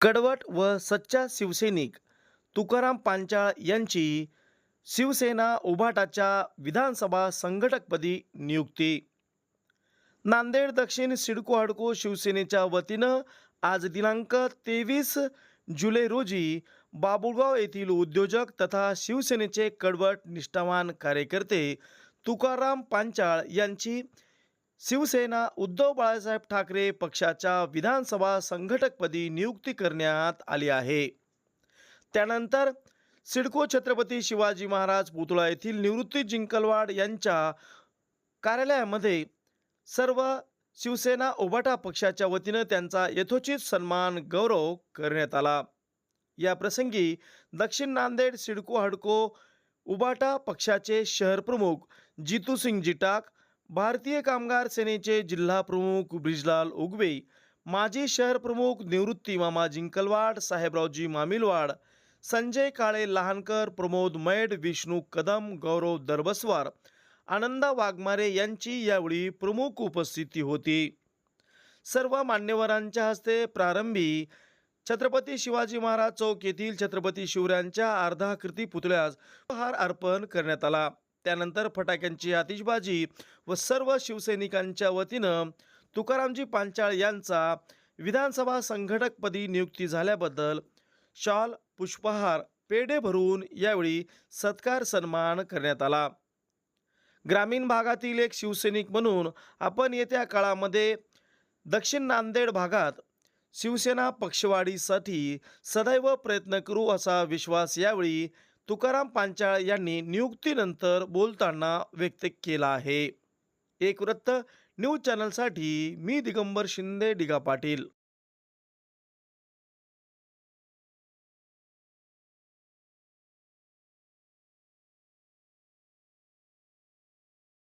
कडवट व सच्चा शिवसैनिक तुकाराम पांचाळ यांची शिवसेना उभाटाच्या विधानसभा संघटकपदी नियुक्ती. नांदेड दक्षिण सिडको हडको शिवसेनेच्या वतीनं आज दिनांक तेवीस जुलै रोजी बाबुळगाव येथील उद्योजक तथा शिवसेनेचे कडवट निष्ठावान कार्यकर्ते तुकाराम पांचाळ यांची शिवसेना उद्धव बाळासाहेब ठाकरे पक्षाच्या विधानसभा संघटकपदी नियुक्ती करण्यात आली आहे. त्यानंतर सिडको छत्रपती शिवाजी महाराज पुतळा येथील निवृत्ती जिंकलवाड यांच्या कार्यालयामध्ये सर्व शिवसेना ओबाटा पक्षाच्या वतीनं त्यांचा यथोचित सन्मान गौरव करण्यात आला. या प्रसंगी दक्षिण नांदेड सिडको हडको उबाटा पक्षाचे शहर प्रमुख जितू सिंग जिटाक भारतीय कामगार सेनेचे जिल्हा प्रमुख ब्रिजलाल उगवे माजी शहर प्रमुख निवृत्ती मामा जिंकलवाड साहेबरावजी मामिलवाड संजय काळे लहानकर प्रमोद मैड विष्णू कदम गौरव दरबसवार आनंदा वाघमारे यांची यावेळी प्रमुख उपस्थिती होती. सर्व मान्यवरांच्या हस्ते प्रारंभी छत्रपती शिवाजी महाराज चौक येथील छत्रपती शिवरायांच्या अर्धाकृती पुतळ्यास हार अर्पण करण्यात आला. त्यानंतर फटाक्यांची आतिषबाजी व सर्व शिवसैनिकांच्या वतीनं तुकारामजी पांचाळ यांचा विधानसभा संघटकपदी नियुक्ती झाल्याबद्दल शाल पुष्पहार पेढे भरून यावेळी सत्कार सन्मान करण्यात आला. ग्रामीण भागातील एक शिवसैनिक म्हणून आपण येत्या काळामध्ये दक्षिण नांदेड भागात शिवसेना पक्षवाढीसाठी सदैव प्रयत्न करू असा विश्वास यावेळी तुकाराम पांचाळ यांनी नियुक्तीनंतर बोलताना व्यक्त केला आहे. एक वृत्त न्यूज चॅनलसाठी मी दिगंबर शिंदे डिगा पाटील.